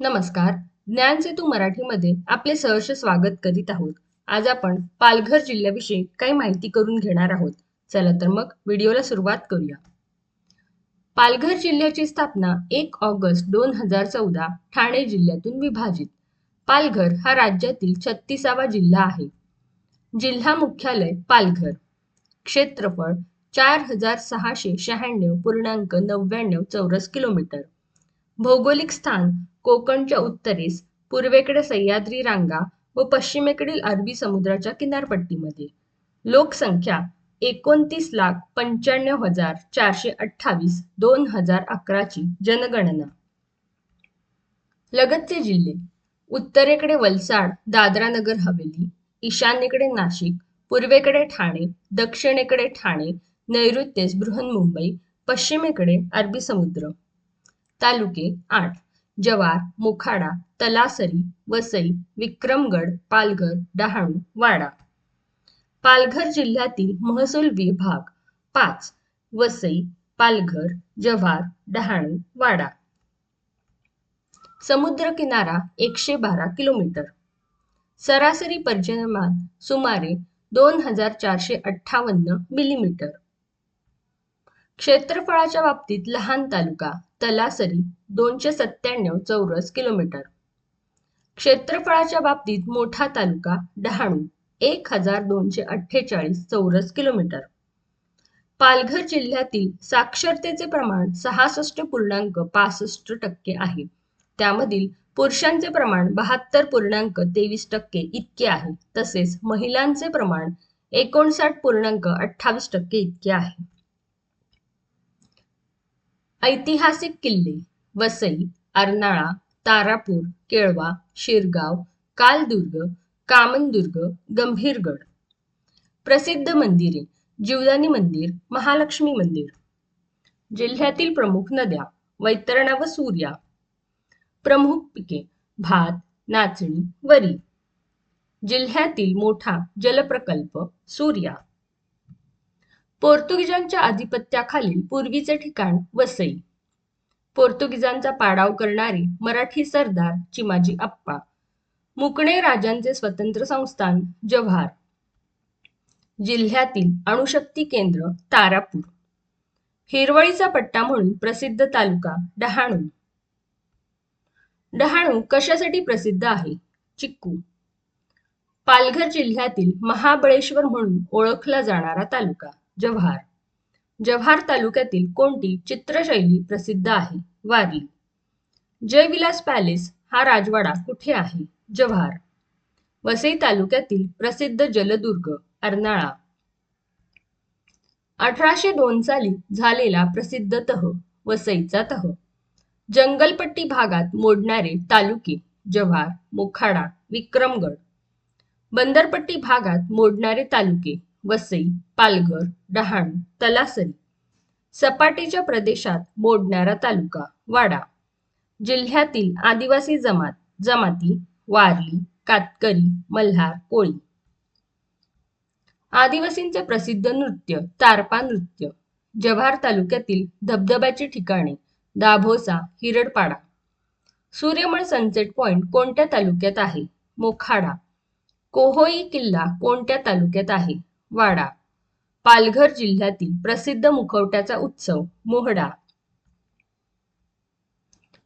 नमस्कार. ज्ञान सेतू मराठीमध्ये आपले सहर्ष स्वागत करीत आहोत. आज आपण पालघर जिल्ह्याविषयी काही माहिती करून घेणार आहोत. चला तर मग व्हिडिओला सुरुवात करूया. पालघर जिल्ह्याची स्थापना एक ऑगस्ट दोन हजार चौदा ठाणे जिल्ह्यातून विभाजित. पालघर हा राज्यातील छत्तीसावा जिल्हा आहे. जिल्हा मुख्यालय पालघर. क्षेत्रफळ चार हजार सहाशे शहाण्णव पूर्णांक नव्याण्णव चौरस किलोमीटर. भौगोलिक स्थान कोकणच्या उत्तरेस पूर्वेकडे सह्याद्री रांगा व पश्चिमेकडील अरबी समुद्राच्या किनारपट्टीमध्ये. लोकसंख्या एकोणतीस लाख पंच्याण्णव हजार चारशे अठ्ठावीस दोन हजार अकराची जनगणना. लगतचे जिल्हे उत्तरेकडे वलसाड दादरा नगर हवेली ईशान्येकडे नाशिक पूर्वेकडे ठाणे दक्षिणेकडे ठाणे नैऋत्येस बृहन्मुंबई पश्चिमेकडे अरबी समुद्र. तालुके आठ जवार मोखाडा तलासरी वसई विक्रमगड पालघर डहाणू वाडा. पालघर जिल्ह्यातील महसूल विभाग पाच वसई पालघर जव्हार डहाणू वाडा. समुद्र किनारा एकशे बारा किलोमीटर. सरासरी पर्जन्यमान सुमारे दोन हजार चारशे अठ्ठावन्न मिलीमीटर क्षेत्रफळाच्या बाबतीत लहान तालुका तलासरी दोनशे सत्त्याण्णव चौरस किलोमीटर. क्षेत्रफळाच्या बाबतीत मोठा तालुका डहाणू एक हजार दोनशे अठ्ठेचाळीस चौरस किलोमीटर. पालघर जिल्ह्यातील साक्षरतेचे प्रमाण सहासष्ट पूर्णांक पासष्ट टक्के आहे. त्यामधील पुरुषांचे प्रमाण बहात्तर पूर्णांक तेवीस टक्के इतके आहे. तसेच महिलांचे प्रमाण एकोणसाठ पूर्णांक अठ्ठावीस टक्के इतके आहे. ऐतिहासिक किल्ले वसई अर्नाळा तारापूर केळवा शिरगाव कालदुर्ग कामनदुर्ग गंभीरगड. प्रसिद्ध मंदिरे जीवदानी मंदिर महालक्ष्मी मंदिर. जिल्ह्यातील प्रमुख नद्या वैतरणा व सूर्या. प्रमुख पिके भात नाचणी वरी. जिल्ह्यातील मोठा जलप्रकल्प सूर्या. पोर्तुगीजांच्या आधिपत्याखालील पूर्वीचे ठिकाण वसई. पोर्तुगीजांचा पाडाव करणारे मराठी सरदार चिमाजी आप्पा. मुकणे राजांचे स्वतंत्र संस्थान जव्हार. जिल्ह्यातील अणुशक्ती केंद्र तारापूर. हिरवळीचा पट्टा म्हणून प्रसिद्ध तालुका डहाणू. डहाणू कशासाठी प्रसिद्ध आहे? चिक्कू. पालघर जिल्ह्यातील महाबळेश्वर म्हणून ओळखला जाणारा तालुका. जव्हार. जव्हार तालुक्यातील कोणती चित्रशैली प्रसिद्ध आहे? वारली जयविलास पॅलेस हा राजवाडा कुठे आहे? जव्हार. वसई तालुक्यातील प्रसिद्ध जलदुर्ग अर्नाळा. अठराशे दोन साली झालेला प्रसिद्ध तह वसईचा तह. जंगलपट्टी भागात मोडणारे तालुके जव्हार मोखाडा विक्रमगड. बंदरपट्टी भागात मोडणारे तालुके वसई पालघर डहाणू तलासरी. सपाटीच्या प्रदेशात मोडणारा तालुका वाडा. जिल्ह्यातील आदिवासी जमात जमाती वारली कातकरी मल्हार कोळी. आदिवासींचे प्रसिद्ध नृत्य तारपा नृत्य. जव्हार तालुक्यातील धबधब्याची ठिकाणे दाभोसा हिरडपाडा. सूर्यमळ सनसेट पॉइंट कोणत्या तालुक्यात आहे? मोखाडा. कोहोई किल्ला कोणत्या तालुक्यात आहे? वाडा पालघर जिल्ह्यातील प्रसिद्ध मुखवट्याचा उत्सव मोहडा.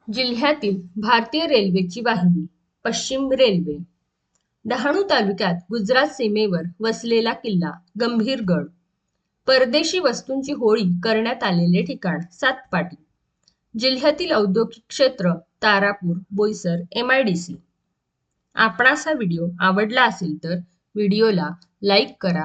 जिल्ह्यातील भारतीय रेल्वेची वाहिनी पश्चिम रेल्वे. डहाणू तालुक्यात गुजरात सीमेवर वसलेला किल्ला गंभीरगड परदेशी वस्तूंची होळी करण्यात आलेले ठिकाण सातपाटी. जिल्ह्यातील औद्योगिक क्षेत्र Tarapur Boisar M I D C आपणास हा व्हिडिओ आवडला असेल तर व्हिडिओला लाईक करा